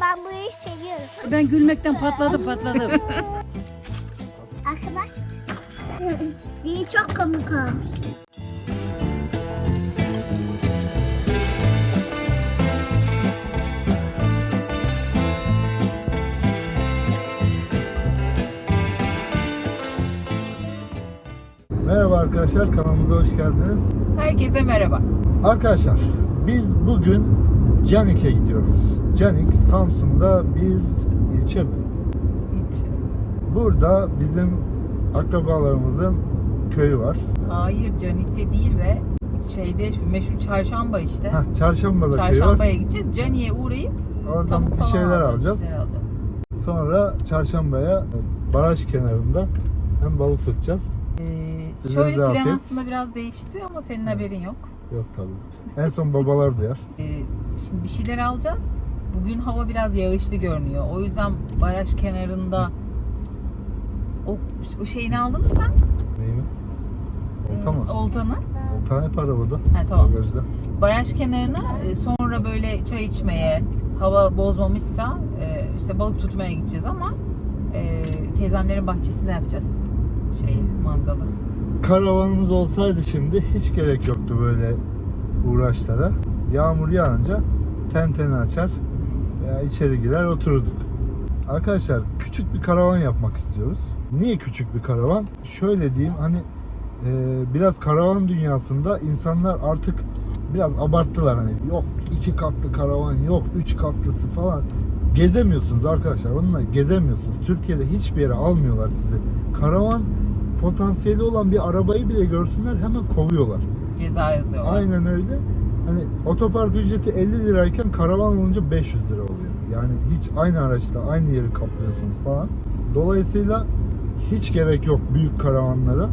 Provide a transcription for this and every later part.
ben burayı seviyorum. Ben gülmekten patladım patladım. Arkadaş. Biri çok komik olmuş. Merhaba arkadaşlar kanalımıza hoş geldiniz. Herkese merhaba. Arkadaşlar biz bugün Canik'e gidiyoruz. Canik Samsun'da bir ilçe mi? Burada bizim akrabalarımızın köyü var. Hayır Canik'te değil ve şeyde şu meşhur çarşamba işte. Heh, Çarşamba'da köyü var. Çarşambaya gideceğiz. Cani'ye uğrayıp Oradan tavuk bir falan şeyler alacağız. şeyler alacağız. Sonra Çarşamba'ya baraj kenarında hem balık tutacağız. Ee, şöyle plan aslında biraz değişti ama senin haberin yok. Yok tabii. En son babalar duyar. Ee, şimdi bir şeyler alacağız. Bugün hava biraz yağışlı görünüyor. O yüzden baraj kenarında o, o şeyini aldın mı sen? Neyi mi? Olta mı? Oltanı. Olta hep arabada. Ha, tamam. Bagajda. baraj kenarına e, sonra böyle çay içmeye, hava bozmamışsa e, işte balık tutmaya gideceğiz ama e, teyzemlerin bahçesinde yapacağız şeyi, mangalı. Karavanımız olsaydı şimdi hiç gerek yoktu böyle uğraşlara. Yağmur yağınca tenteni açar veya içeri girer otururduk. Arkadaşlar küçük bir karavan yapmak istiyoruz. Niye küçük bir karavan? Şöyle diyeyim hani e, biraz karavan dünyasında insanlar artık biraz abarttılar hani yok iki katlı karavan yok üç katlısı falan gezemiyorsunuz arkadaşlar onunla gezemiyorsunuz Türkiye'de hiçbir yere almıyorlar sizi karavan potansiyeli olan bir arabayı bile görsünler hemen kovuyorlar Ceza yazıyorlar. aynen öyle hani otopark ücreti 50 lirayken karavan olunca 500 lira oluyor. Yani hiç aynı araçta aynı yeri kaplıyorsunuz falan. Dolayısıyla hiç gerek yok büyük karavanlara.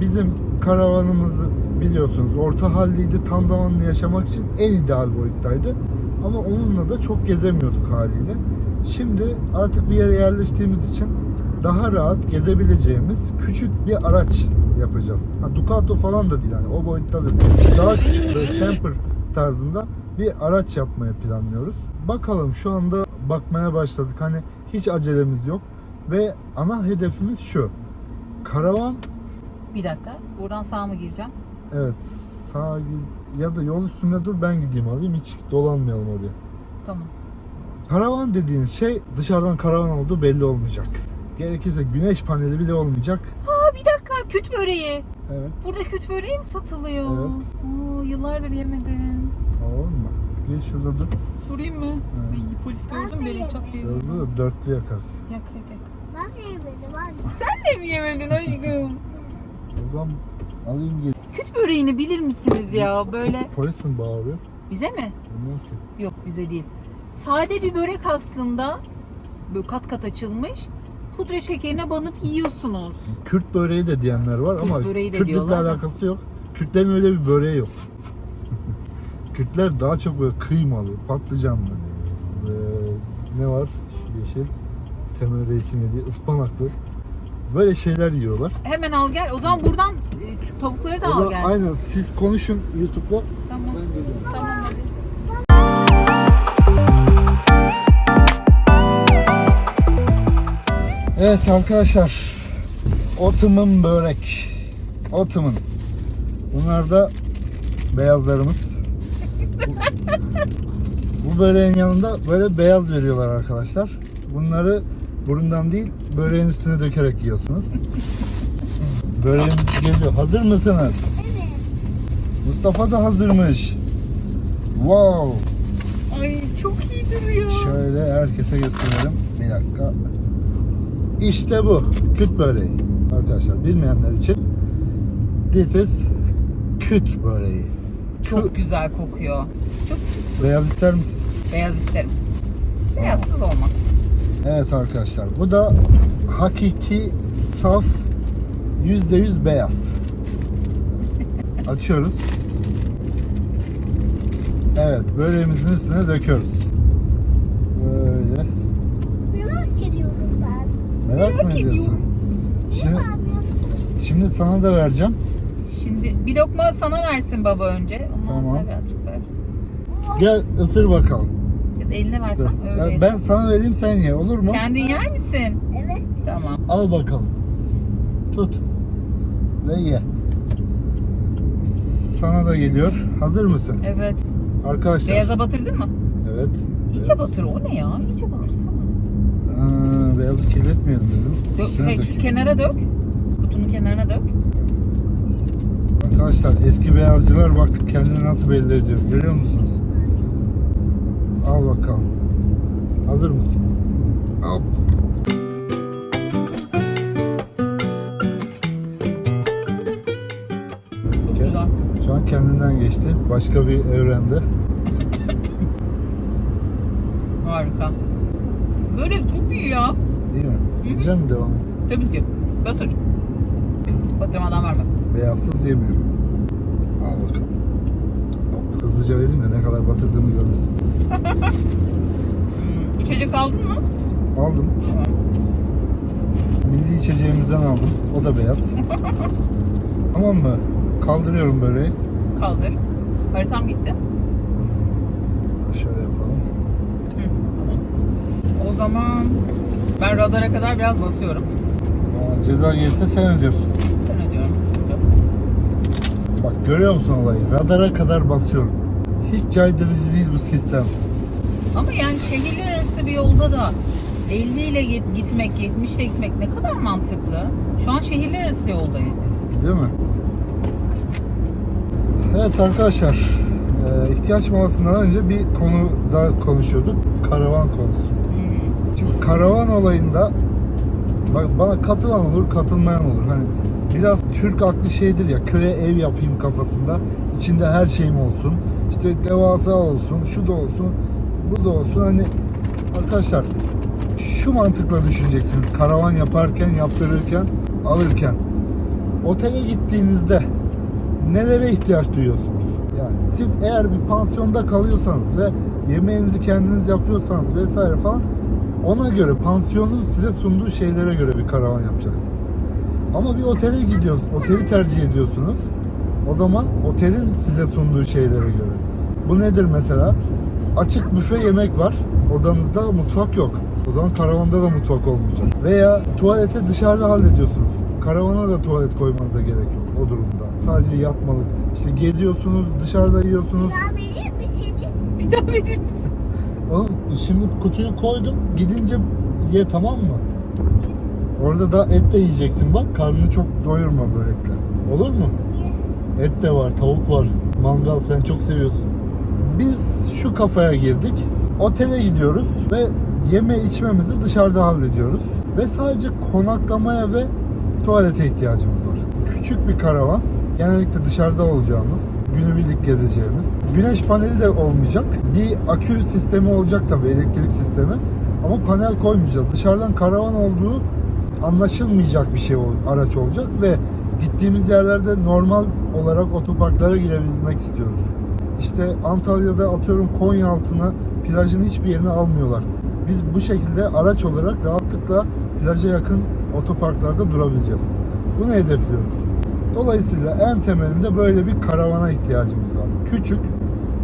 Bizim karavanımızı biliyorsunuz orta haldeydi tam zamanlı yaşamak için en ideal boyuttaydı. Ama onunla da çok gezemiyorduk haliyle. Şimdi artık bir yere yerleştiğimiz için daha rahat gezebileceğimiz küçük bir araç yapacağız. Ha, Ducato falan da değil yani o boyutta da değil. Daha küçük böyle camper tarzında bir araç yapmayı planlıyoruz. Bakalım şu anda bakmaya başladık. Hani hiç acelemiz yok ve ana hedefimiz şu. Karavan Bir dakika. Buradan sağ mı gireceğim? evet sağa gir- ya da yol üstünde dur ben gideyim alayım hiç dolanmayalım oraya. Tamam. Karavan dediğiniz şey dışarıdan karavan olduğu belli olmayacak. Gerekirse güneş paneli bile olmayacak. Küt böreği. Evet. Burada küt böreği mi satılıyor? Evet. Oo, yıllardır yemedim. Alalım mı? Gel şurada dur. Durayım mı? Ay, polis gördüm beni çok değil. Gördün mü? Dörtlü yakarız. Yak yak yak. Ben de yemedim anne. Sen de mi yemedin aşkım? O zaman alayım gel. Küt böreğini bilir misiniz ya? Böyle Polis mi bağırıyor? bize mi? Bilmiyorum ki. Yok bize değil. Sade bir börek aslında. Böyle kat kat açılmış. Pudra şekerine banıp yiyorsunuz. Kürt böreği de diyenler var Kürt ama böreği de Kürtlükle diyorlar alakası yok. Kürtlerin öyle bir böreği yok. Kürtler daha çok böyle kıymalı, patlıcanlı. Ee, ne var? Şu yeşil. Temel Reis'in yediği ıspanaklı. Böyle şeyler yiyorlar. Hemen al gel. O zaman buradan e, tavukları da O al da gel. aynen siz konuşun YouTube'da. Tamam. Ben geliyorum. Evet arkadaşlar. Otum'un börek. Otum'un. Bunlar da beyazlarımız. Bu, bu böreğin yanında böyle beyaz veriyorlar arkadaşlar. Bunları burundan değil böreğin üstüne dökerek yiyorsunuz. Böreğimiz geliyor. Hazır mısınız? Evet. Mustafa da hazırmış. Wow. Ay çok iyi duruyor. Şöyle herkese gösterelim. Bir dakika. İşte bu. Küt böreği. Arkadaşlar bilmeyenler için this is küt böreği. Çok güzel kokuyor. Çok Beyaz ister misin? beyaz isterim. Beyazsız olmaz. Evet arkadaşlar. Bu da hakiki saf %100 beyaz. Açıyoruz. Evet, böreğimizin üstüne döküyoruz. Böyle. Merak ediyorum ben. Merak, mı Merak ediyorsun? ediyorum. Şimdi, Ne yapıyorsun? şimdi sana da vereceğim. Şimdi bir lokma sana versin baba önce. Ondan Tamam. sonra birazcık ver. Gel ısır bakalım. eline versem öyle. Ya ben sana vereyim sen ye olur mu? Kendin yer misin? Evet. Tamam. Al bakalım. Tut. Ve ye. Sana da geliyor. Hazır mısın? Evet. Arkadaşlar. Beyaza batırdın mı? Evet. İyice Beyaz. batır. O ne ya? İyice batırsana. Aa, beyazı kirletmeyelim dedim. Dök, Üstüne hey, şu kenara dök. Kutunun kenarına dök. Arkadaşlar eski beyazcılar bak kendini nasıl belli ediyor. Görüyor musunuz? Al bakalım. Hazır mısın? Al. Şu an kendinden geçti. Başka bir evrende. Harika. Ya. Değil mi? Yiyeceksin devam. Tabii ki. Batır. Batırmadan verme. Beyazsız yemiyorum. Al bakalım. Hop, Hızlıca vereyim de ne kadar batırdığımı görmesin. Hmm. İçecek aldın mı? Aldım. Tamam. Milli içeceğimizden aldım. O da beyaz. tamam mı? Kaldırıyorum böreği. Kaldır. Haritam gitti. Şöyle yapalım. O zaman ben radara kadar biraz basıyorum. Aa, ceza gelirse sen ödüyorsun. Ben ödüyorum. sıkıntı yok. Bak görüyor musun olayı? Radara kadar basıyorum. Hiç caydırıcı değil bu sistem. Ama yani şehirler arası bir yolda da 50 ile git- gitmek, 70 ile gitmek ne kadar mantıklı. Şu an şehirler arası yoldayız. Değil mi? Evet arkadaşlar. e, ihtiyaç molasından önce bir konu daha konuşuyorduk. Karavan konusu. Şimdi karavan olayında bak bana katılan olur, katılmayan olur. Hani biraz Türk aklı şeydir ya, köye ev yapayım kafasında. İçinde her şeyim olsun. İşte devasa olsun, şu da olsun, bu da olsun. Hani arkadaşlar şu mantıkla düşüneceksiniz. Karavan yaparken, yaptırırken, alırken. Otele gittiğinizde nelere ihtiyaç duyuyorsunuz? Yani siz eğer bir pansiyonda kalıyorsanız ve yemeğinizi kendiniz yapıyorsanız vesaire falan ona göre pansiyonun size sunduğu şeylere göre bir karavan yapacaksınız. Ama bir otele gidiyoruz, oteli tercih ediyorsunuz. O zaman otelin size sunduğu şeylere göre. Bu nedir mesela? Açık büfe yemek var. Odanızda mutfak yok. O zaman karavanda da mutfak olmayacak. Veya tuvalete dışarıda hallediyorsunuz. Karavana da tuvalet koymanıza gerek yok o durumda. Sadece yatmalık. İşte geziyorsunuz, dışarıda yiyorsunuz. Daha verir misiniz? Bir daha verir misin? Şimdi kutuyu koydum. Gidince ye tamam mı? Orada da et de yiyeceksin bak. Karnını çok doyurma börekle. Olur mu? Et de var, tavuk var. Mangal sen çok seviyorsun. Biz şu kafaya girdik. Otele gidiyoruz ve yeme içmemizi dışarıda hallediyoruz. Ve sadece konaklamaya ve tuvalete ihtiyacımız var. Küçük bir karavan. Genellikle dışarıda olacağımız, günübirlik gezeceğimiz. Güneş paneli de olmayacak. Bir akü sistemi olacak tabii, elektrik sistemi. Ama panel koymayacağız. Dışarıdan karavan olduğu anlaşılmayacak bir şey araç olacak ve gittiğimiz yerlerde normal olarak otoparklara girebilmek istiyoruz. İşte Antalya'da atıyorum Konya altına plajın hiçbir yerini almıyorlar. Biz bu şekilde araç olarak rahatlıkla plaja yakın otoparklarda durabileceğiz. Bunu hedefliyoruz. Dolayısıyla en temelinde böyle bir karavana ihtiyacımız var. Küçük,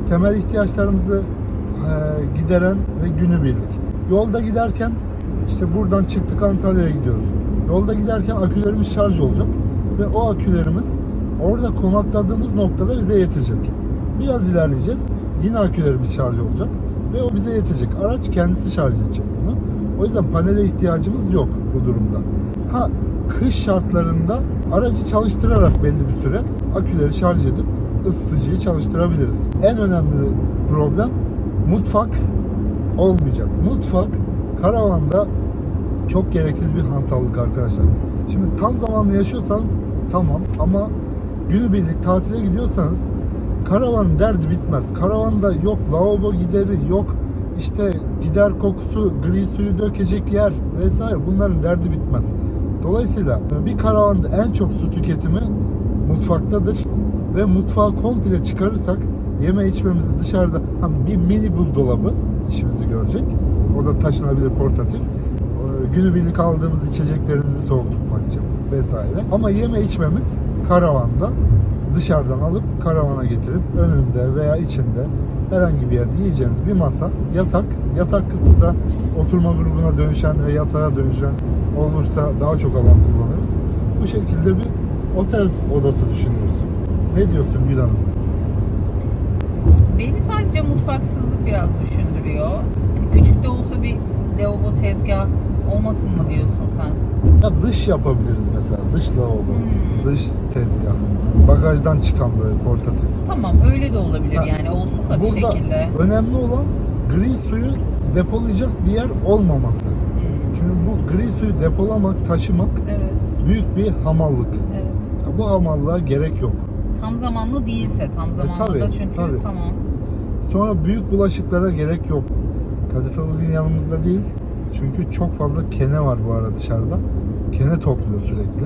temel ihtiyaçlarımızı e, gideren ve günübirlik. Yolda giderken işte buradan çıktık Antalya'ya gidiyoruz. Yolda giderken akülerimiz şarj olacak ve o akülerimiz orada konakladığımız noktada bize yetecek. Biraz ilerleyeceğiz. Yine akülerimiz şarj olacak ve o bize yetecek. Araç kendisi şarj edecek bunu. O yüzden panele ihtiyacımız yok bu durumda. Ha kış şartlarında aracı çalıştırarak belli bir süre aküleri şarj edip ısıtıcıyı çalıştırabiliriz. En önemli problem mutfak olmayacak. Mutfak karavanda çok gereksiz bir hantallık arkadaşlar. Şimdi tam zamanlı yaşıyorsanız tamam ama günübirlik tatile gidiyorsanız karavanın derdi bitmez. Karavanda yok lavabo gideri yok işte gider kokusu, gri suyu dökecek yer vesaire bunların derdi bitmez. Dolayısıyla bir karavanda en çok su tüketimi mutfaktadır ve mutfağı komple çıkarırsak yeme içmemizi dışarıda hem bir mini buzdolabı işimizi görecek. O da taşınabilir portatif. Ee, Günübirlik aldığımız içeceklerimizi soğuk tutmak için vesaire. Ama yeme içmemiz karavanda dışarıdan alıp karavana getirip önünde veya içinde herhangi bir yerde yiyeceğiniz bir masa, yatak, yatak kısmı da oturma grubuna dönüşen ve yatağa dönüşen olursa daha çok alan kullanırız. Bu şekilde bir otel odası düşünüyoruz. Ne diyorsun Gül Hanım? Beni sadece mutfaksızlık biraz düşündürüyor. Hani küçük de olsa bir lavabo tezgah olmasın mı diyorsun sen? Ya dış yapabiliriz mesela, dış lavabo, Hmm. dış tezgah. Bagajdan çıkan böyle portatif. Tamam öyle de olabilir Ha, yani olsun da bir Burada şekilde. önemli olan gri suyu depolayacak bir yer olmaması. Çünkü bu gri suyu depolamak, taşımak Evet, büyük bir hamallık. evet. Ya bu hamallığa gerek yok. Tam zamanlı değilse, tam zamanlı tabii, da çünkü tabii. tamam. Sonra büyük bulaşıklara gerek yok. Kadife bugün yanımızda değil. Çünkü çok fazla kene var bu ara dışarıda. Kene topluyor sürekli.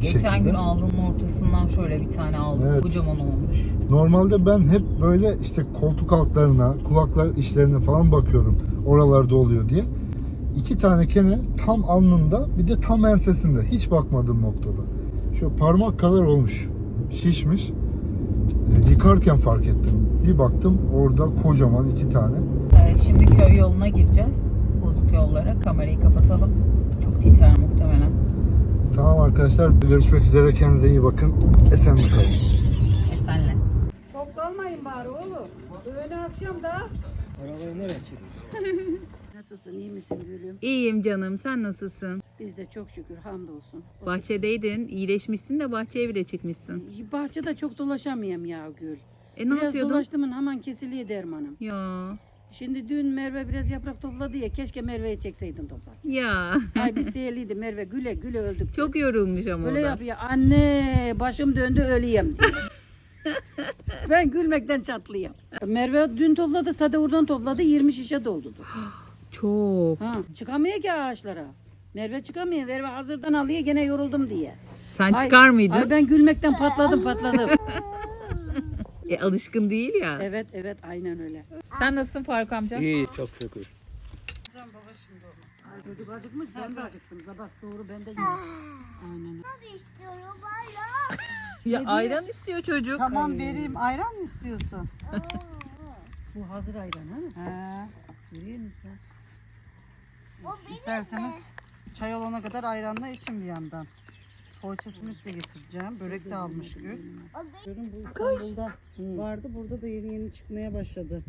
Geçen şekilde. gün aldığımın ortasından şöyle bir tane aldım. Evet. Kocaman olmuş. Normalde ben hep böyle işte koltuk altlarına, kulaklar işlerine falan bakıyorum. Oralarda oluyor diye. İki tane kene tam alnında bir de tam ensesinde. Hiç bakmadığım noktada. Şöyle parmak kadar olmuş. Şişmiş. E, Yıkarken fark ettim. Bir baktım orada kocaman iki tane. Ee, şimdi köy yoluna gireceğiz. Bozuk yollara. Kamerayı kapatalım. Çok titrer muhtemelen. Tamam arkadaşlar görüşmek üzere. Kendinize iyi bakın. Esen kalın. Esenle. Çok kalmayın bari oğlum. Öğle akşam da. Nasılsın, iyi misin gülüm? İyiyim canım. Sen nasılsın? Biz de çok şükür, hamdolsun. Bahçedeydin. iyileşmişsin de bahçeye bile çıkmışsın. Bahçede çok dolaşamayayım ya Gül. E ne biraz yapıyordun? dolaştımın hemen kesiliyor dermanım. Ya. Şimdi dün Merve biraz yaprak topladı ya, keşke Merve'yi çekseydim toplar. Ya. Ay bir seyirliydi Merve, güle güle öldük. Çok yorulmuş ama Böyle o da. yapıyor, anne başım döndü öleyim diye. ben gülmekten çatlayayım. Merve dün topladı, sade oradan topladı, 20 şişe doldurdu. Çok. Ha, çıkamıyor ki ağaçlara. Merve çıkamıyor, Merve hazırdan alıyor gene yoruldum diye. Sen Ay- çıkar mıydın? Ay ben gülmekten patladım patladım. E, alışkın değil ya. evet evet aynen öyle. Sen nasılsın Faruk amca? İyi çok şükür. Ay çocuk acıkmış ben de acıktım. Sabah doğru ben de yedim. Aynen. Ne istiyorum hala? Ya ayran istiyor çocuk. Tamam vereyim. Ayran mı istiyorsun? Bu hazır ayran ha? He. Görüyor musun? İsterseniz çay olana kadar ayranla için bir yandan. Poğaça simit de getireceğim. Börek de almış Gül. Görün bu İstanbul'da vardı. Burada da yeni yeni çıkmaya başladı.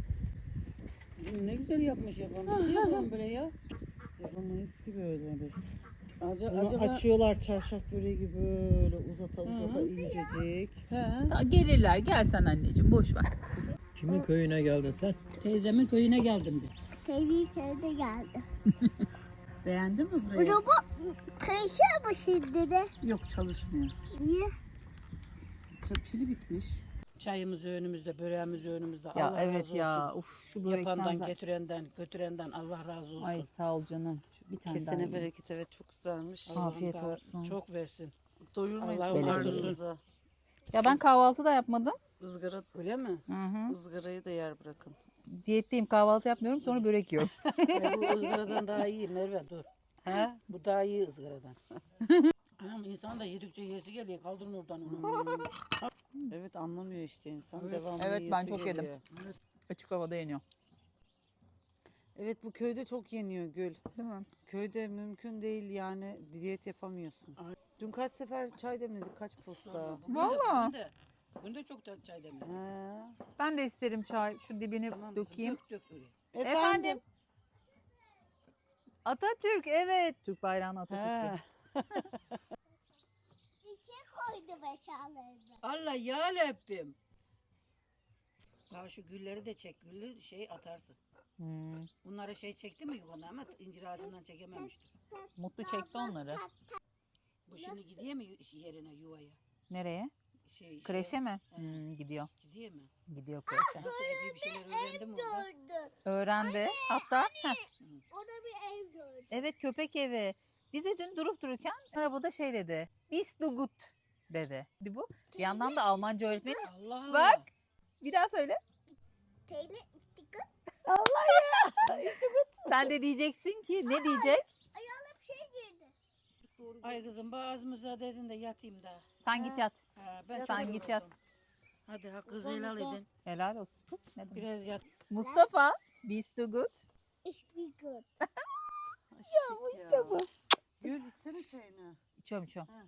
Ne güzel yapmış yapan. Ne yapalım böyle ya? Yapamayız ki böyle biz. Acaba, Bunu acaba... açıyorlar çarşaf böreği gibi böyle uzata uzata incecik. He. Ta- Gelirler. Gel sen anneciğim. Boş ver. Kimin köyüne geldin sen? Teyzemin köyüne geldim de. Teyze köyde geldi. Beğendin mi burayı? Araba kayışıyor mu şimdi de? Yok çalışmıyor. Niye? Çok pili bitmiş. Çayımız önümüzde, böreğimiz önümüzde. Ya Allah evet razı ya. olsun. Uf şu börekten Yapandan, zaten- getirenden, götürenden Allah razı olsun. Ay sağ ol canım. Şu Bir tane daha Kesene yiyeyim. bereket evet çok güzelmiş. Allah'ım Afiyet daha olsun. Çok versin. Doyurmayın Allah çok razı karnınızı. Ya ben kahvaltı da yapmadım. Izgara, Öyle mi? Hı hı. ızgarayı da yer bırakın. Diyetteyim kahvaltı yapmıyorum sonra börek yiyorum. Ay, bu ızgaradan daha iyi Merve dur. He? Bu daha iyi ızgaradan. Anam insan da yedikçe yesi geliyor. Kaldırın oradan onu. Evet anlamıyor işte insan. Devamlı Evet, ben yiyesi çok yedim. geliyor. Açık havada yeniyor. Evet bu köyde çok yeniyor Gül. Değil mi? Köyde mümkün değil yani diyet yapamıyorsun. Dün kaç sefer çay demledik kaç posta. Valla. Bugün de çok da çay demledim. He. Ben de isterim çay. Şu dibini Tamam, dökeyim. Dök, dök öyle. Efendim? Atatürk evet. Türk bayrağını Atatürk. He. İçe koydum eşyalarını. Allah ya Rabbim. Ya şu gülleri de çek. Güllü şey atarsın. Hmm. Bunlara şey çekti mi yuvana ama incir ağacından çekememiştir. Mutlu çekti onları. Bu şimdi gidiyor mu yerine yuvaya? Nereye? Şey, Kreşe şey, mi? Hmm, gidiyor. Gidiyor mu? Gidiyor kreşe. Nasıl Ebi bir şeyler öğrendi mi orada? Gördüm. Öğrendi. Hatta heh, O da bir ev gördü. evet köpek evi. Bize dün durup dururken arabada şey dedi. Bis du gut dedi. Bu. Bir yandan da Almanca öğretmeni. Allah Allah. Bak. Bir daha söyle. Teyze tıkı. Sen de diyeceksin ki ne diyecek? Ayağına bir şey girdi. Ay kızım bazı müsaade edin de yatayım da. Sen git yat. Ha, ben Sen git yat. Hadi hakkınızı helal edin. Helal olsun kız. Ne demek? Biraz yat. Mustafa, biz too good. Ich bin gut. Ya bu. Gül içsene çayını. İçiyorum içiyorum. Ha.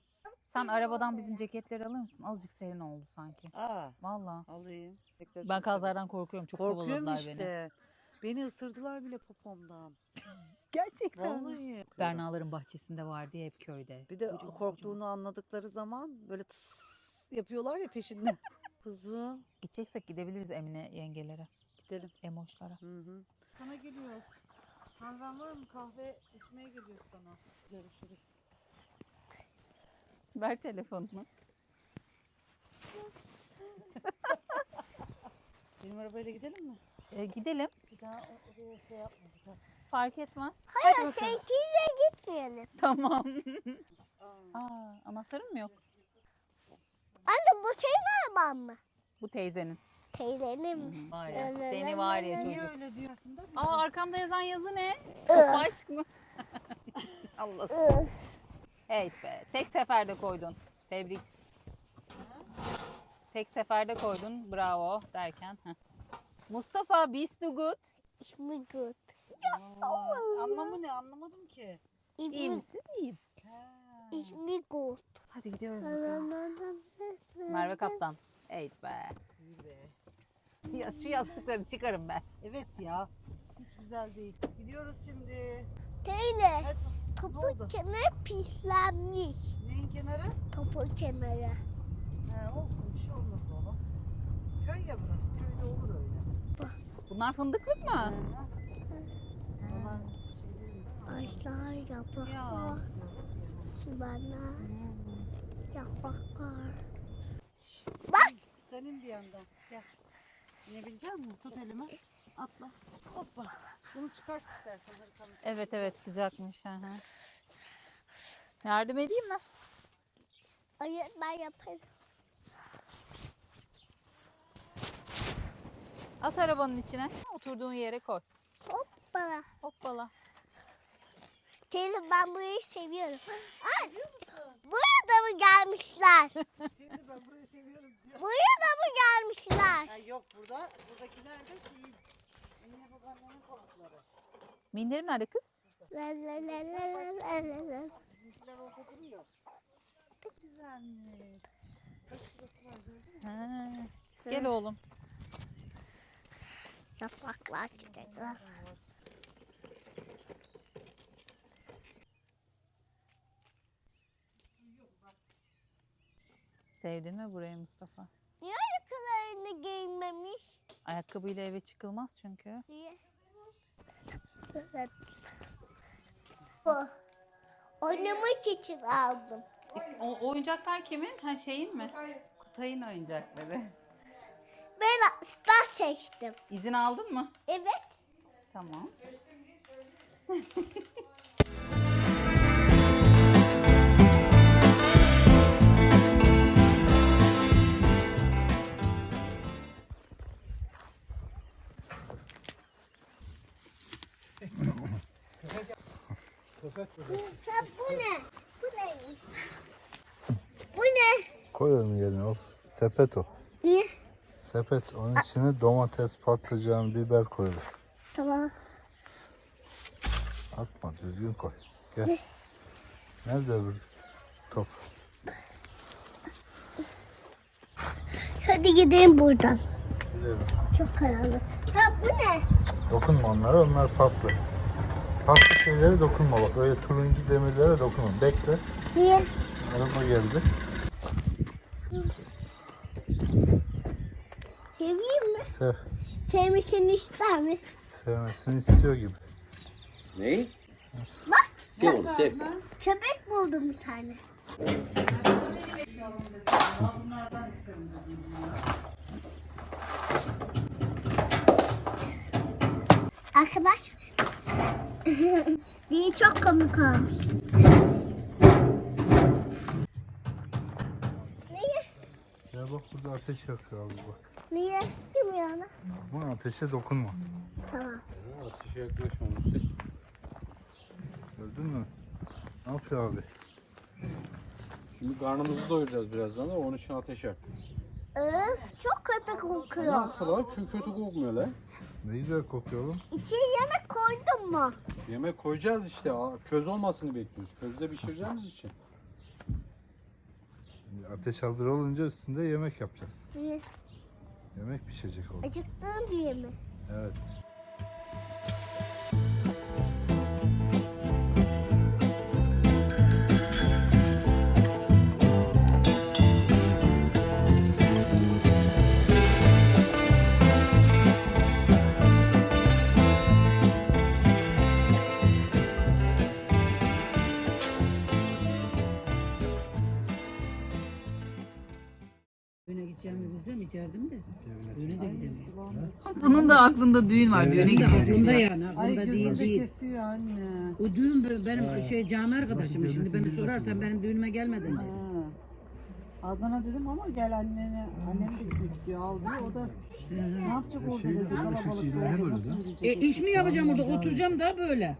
Sen arabadan bizim ceketleri alır mısın? Azıcık serin oldu sanki. Aa Valla. alayım. Bekler Ben çok kazlardan korkuyorum. Çok Korkuyorum kovaladılar işte. beni. Beni. ısırdılar bile popomdan. Gerçekten. Vallahi. Bernaların bahçesinde vardı ya hep köyde. Bir de Kocaman, korktuğunu anladıkları zaman böyle tıs yapıyorlar ya peşinden. Kuzu Gideceksek gidebiliriz Emine yengelere. gidelim. Emoşlara. Hı hı. Sana geliyor. Kahven var mı? Kahve içmeye geliyor sana. Görüşürüz. Ver telefonunu. Benim arabayla gidelim mi? E, gidelim. Bir daha o- oraya şey yapma. Fark etmez. Hayır Hadi bakalım. seninkiyle gitmeyelim. Tamam. Aa, anahtarın mı yok? Anne bu senin araban mı? Bu teyzenin. Teyzenin mi? Var ya. Seni var ya Niye çocuk. öyle diyor aslında? Aa arkamda yazan yazı ne? Topu aşk mı? Allah. Hey be. Tek seferde koydun. Tebrik. Tek seferde koydun. Bravo derken. heh. Mustafa bist du gut. Ich bin Aa, Anlamı ne? Anlamadım ki. İyi misin? İyiyim. Bin gut. Hadi gidiyoruz bakalım. Merve Kaptan. Hey be. İyi be. Ya şu yastıkları çıkarım ben. Evet ya. Hiç güzel değil. Gidiyoruz şimdi. Teyze Hadi. Ne topu oldu? kenarı pislenmiş. Neyin kenarı? Topu kenarı. He, olsun bir şey olmaz oğlum. Köy ya burası. Köyde olur öyle. Bunlar fındıklık mı? Ha. Onlar şey değil mi? Ağaçlar, yapraklar, çimenler, yapraklar. Senin bir yandan. Gel. İnebilecek misin? Tut elimi. Atla. Hoppa. Bunu çıkart istersen. Evet evet sıcakmış. Hı hı. Yardım edeyim mi? Hayır ben yaparım. At arabanın içine. Oturduğun yere koy. Hoppa. Hoppala. Teyze ben burayı seviyorum. Ay, buraya da mı gelmişler? Teyze ben burayı seviyorum diyor. Buraya da mı gelmişler? Ha, yok burada. Buradakiler de şeyin. Emine babaannenin konukları. Minderim nerede kız? La la la la la la la. Bizimkiler orada duruyor. Çok güzelmiş. Ha. Gel oğlum. Yapraklar, çiçekler. Sevdin mi burayı Mustafa? Niye ayakkabılarını giymemiş? Ayakkabıyla eve çıkılmaz çünkü. Niye? O. Oynamak için aldım. O oyuncaklar kimin? Ha şeyin mi? Kutay'ın oyuncakları. Ben star seçtim. İzin aldın mı? Evet. Tamam. bu ne? Bu ne? Bu ne? Koy onu yerine ol. Sepet o. Niye? Sepet. Onun içine domates, patlıcan, biber koyulur. Tamam. Atma düzgün koy. Gel. Nerede öbür top? Hadi gidelim buradan. Gidelim. Çok karanlık. Ha bu ne? Dokunma onlara. Onlar paslı. Paslı şeylere dokunma bak. Öyle turuncu demirlere dokunma. Bekle. Niye? Araba geldi. Seveyim mi? Sev. Sevmesini ister mi? Sevmesini istiyor gibi. Ne? Sev onu sev. Köpek buldum bir tane. Arkadaş. Biri çok komik olmuş. Niye? Ya bak burada ateş yakıyor abi bak. Niye? Yana? Bu ateşe dokunma. Tamam. Ateşe yaklaşmamıştı. Gördün mü? Ne yapıyor abi? Şimdi karnımızı doyuracağız birazdan da onun için ateş yak. Öf, çok kötü kokuyor. Nasıl la? Kö kötü kokmuyor la. Ne güzel kokuyor oğlum. İçine yemek koydun mu? Yemek koyacağız işte. Köz olmasını bekliyoruz. Közde pişireceğimiz için. Şimdi ateş hazır olunca üstünde yemek yapacağız. Bir Yemek pişecek oğlum. acıktığın diye mi? Evet. İçerdim de. Düğüne de gidemiyorum. Bunun da aklında düğün var. Düğüne Benim de gidiyor. aklımda yani Ay aklımda değil değil. kesiyor anne. O düğün be- benim şey cami arkadaşım. Şimdi beni sorarsan benim düğünüme gelmedin Ha. de. Adnan'a dedim ama gel annene, annem de gitmek istiyor al diye. O da ne yapacak orada dedi nasıl E yürüyecek? iş mi yapacağım orada oturacağım da böyle.